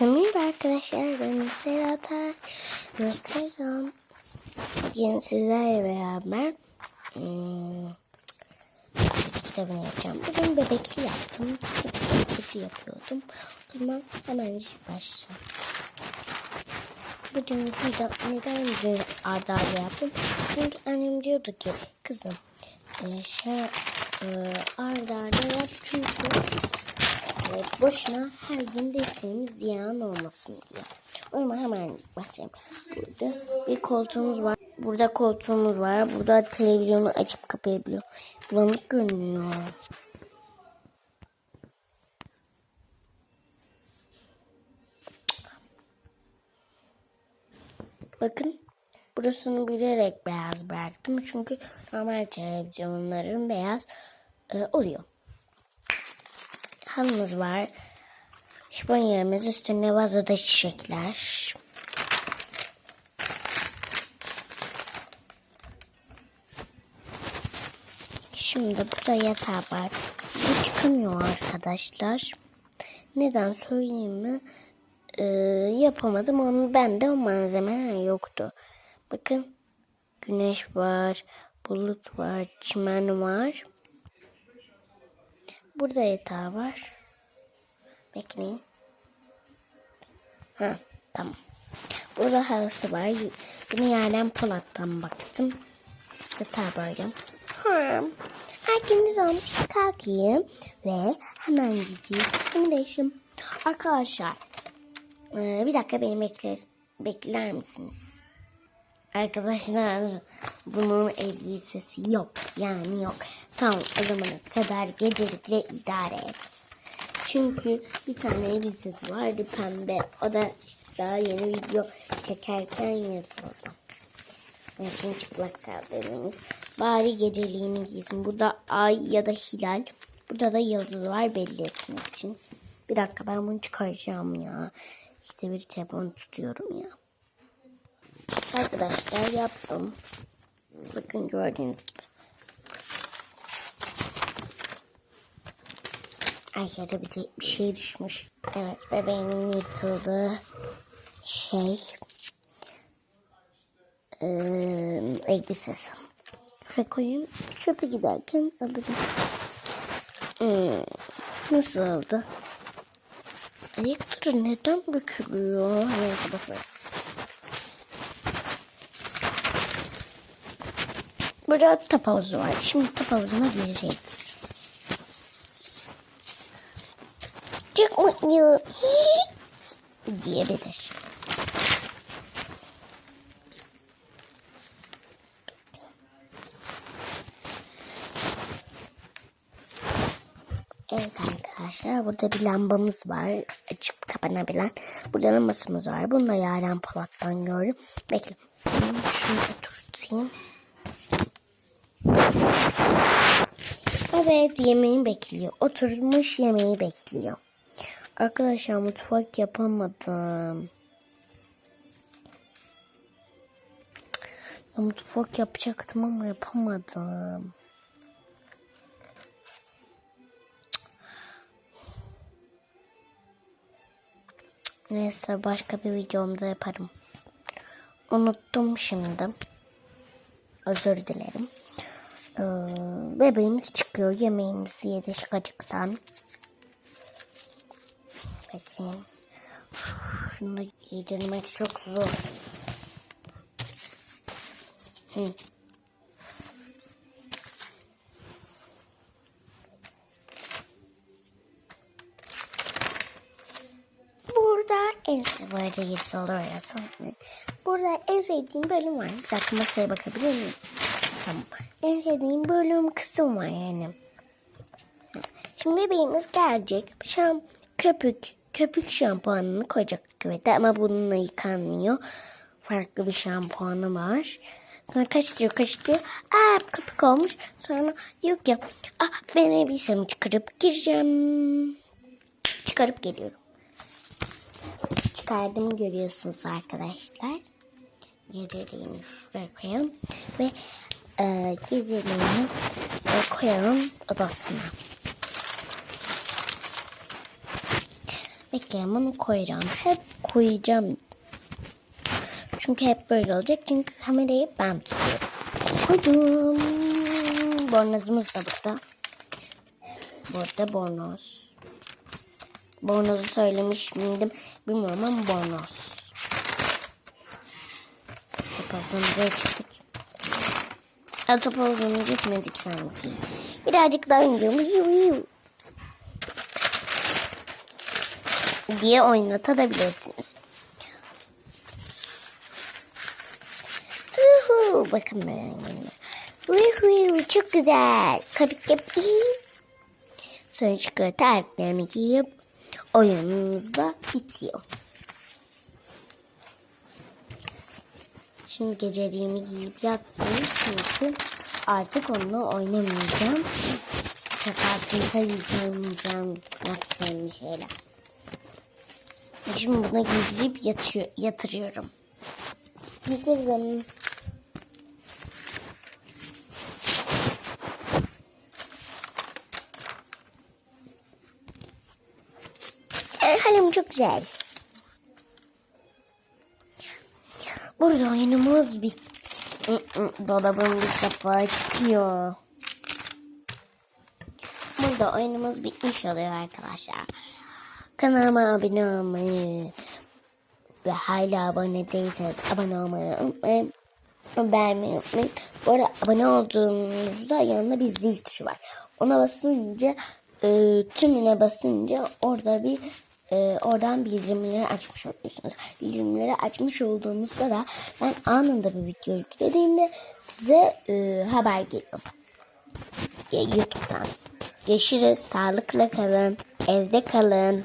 Merhaba arkadaşlar. Ben Serata. Gösteriyorum. Bugün sizlerle beraber hmm, bir kitabını yapacağım. Bugün bebekli yaptım. Kutu yapıyordum. O zaman hemen başlayalım. Bugün video neden bir arda arda yaptım? Çünkü annem diyordu ki kızım e, şey, e, arda arda boşuna her gün defterimiz ziyan olmasın diye. O zaman hemen başlayalım. Burada bir koltuğumuz var. Burada koltuğumuz var. Burada televizyonu açıp kapayabiliyor. Bulanık görünüyor. Bakın burasını bilerek beyaz bıraktım. Çünkü normal televizyonların beyaz e, oluyor halımız var. Şifonyerimiz üstünde vazoda çiçekler. Şimdi burada yatağı var. Bu çıkamıyor arkadaşlar. Neden söyleyeyim mi? Ee, yapamadım. Onu bende o malzeme yoktu. Bakın güneş var, bulut var, çimen var. Burada yatağı var. Bekleyin. Ha tamam. Burada halısı var. Yine yerden Polat'tan baktım. Yatağı böyle. Ha. Herkes olmuş kalkayım ve hemen gideyim. Şimdi. Arkadaşlar ee, bir dakika beni bekler, bekler misiniz? Arkadaşlar bunun elbisesi yok. Yani yok. Tamam o zamana kadar gecelikle idare et. Çünkü bir tane elbisesi vardı pembe. O da daha yeni video çekerken yırtıldı. Çünkü çıplak kaldığımız. Bari geceliğini giysin. Burada ay ya da hilal. Burada da yıldız var belli etmek için. Bir dakika ben bunu çıkaracağım ya. İşte bir telefon tutuyorum ya. Arkadaşlar yaptım. Bakın gördüğünüz gibi. Aşağıda bir, bir şey düşmüş. Evet bebeğimin yırtıldığı şey. Ee, elbisesi. Ve koyayım. Çöpe giderken alırım. Hmm, nasıl oldu? Ayakları neden bükülüyor? Neyse boşver. Burada top havuzu var. Şimdi top havuzuna gireceğiz. Çok mutluyum. diyebilir. Evet arkadaşlar burada bir lambamız var. Açıp kapanabilen. Burada da masamız var. Bunu da Yaren Polat'tan gördüm. Bekle. Şunu oturtayım. Evet yemeği bekliyor. Oturmuş yemeği bekliyor. Arkadaşlar mutfak yapamadım. Ya mutfak yapacaktım ama yapamadım. Neyse başka bir videomda yaparım. Unuttum şimdi. Özür dilerim. Ee, bebeğimiz çıkıyor. Yemeğimizi yedi şakacıktan. Bekleyin. Şunu giydirmek çok zor. Hı. Burada en sevdiğim sorular Burada en sevdiğim bölüm var. Bir dakika masaya bakabilir miyim? Tamam. En sevdiğim bölüm kısım var yani. Şimdi bebeğimiz gelecek. Şam köpük köpük şampuanını koyacak küvete ama bununla yıkanmıyor. Farklı bir şampuanı var. Sonra kaşıtıyor kaşıtıyor. Aa köpük olmuş. Sonra yok ya. Ah ben elbisemi çıkarıp gireceğim. Çıkarıp geliyorum. Çıkardım görüyorsunuz arkadaşlar. Geceliğini şuraya koyalım. Ve e, geceliğini e, koyalım odasına. Bekleyin koyacağım. Hep koyacağım. Çünkü hep böyle olacak. Çünkü kamerayı ben tutuyorum. Koydum. Bornozumuz da burada. Burada bornoz. Bornozu söylemiş miydim bilmiyorum ama bornoz. Topazdan geçtik. Topazdan geçmedik sanki. Birazcık daha oynayalım. Diye oynatabilirsiniz. Uhu, bakın ben rengine. Uhu, çok güzel. Kapı kapı. Sonra çikolata harflerimi giyip oyunumuz da bitiyor. Şimdi geceliğimi giyip yatsın çünkü artık onunla oynamayacağım. Çakarsın yiyeceğim, yaptığım şeyler. Şimdi buna giydirip yatıyor, yatırıyorum. Giydirdim. E, halim çok güzel. Burada oyunumuz bitti. Dolabın bir kapağı çıkıyor. Burada oyunumuz bitmiş oluyor arkadaşlar. Kanalıma abone olmayı ve hala abone değilseniz abone olmayı unutmayın. Beğenmeyi unutmayın. Bu arada abone olduğunuzda yanında bir zil tuşu var. Ona basınca e, tümüne basınca orada bir e, oradan bildirimleri açmış oluyorsunuz. Bildirimleri açmış olduğunuzda da ben anında bir video yüklediğimde size e, haber geliyor. YouTube'dan. Görüşürüz. Sağlıkla kalın. Evde kalın.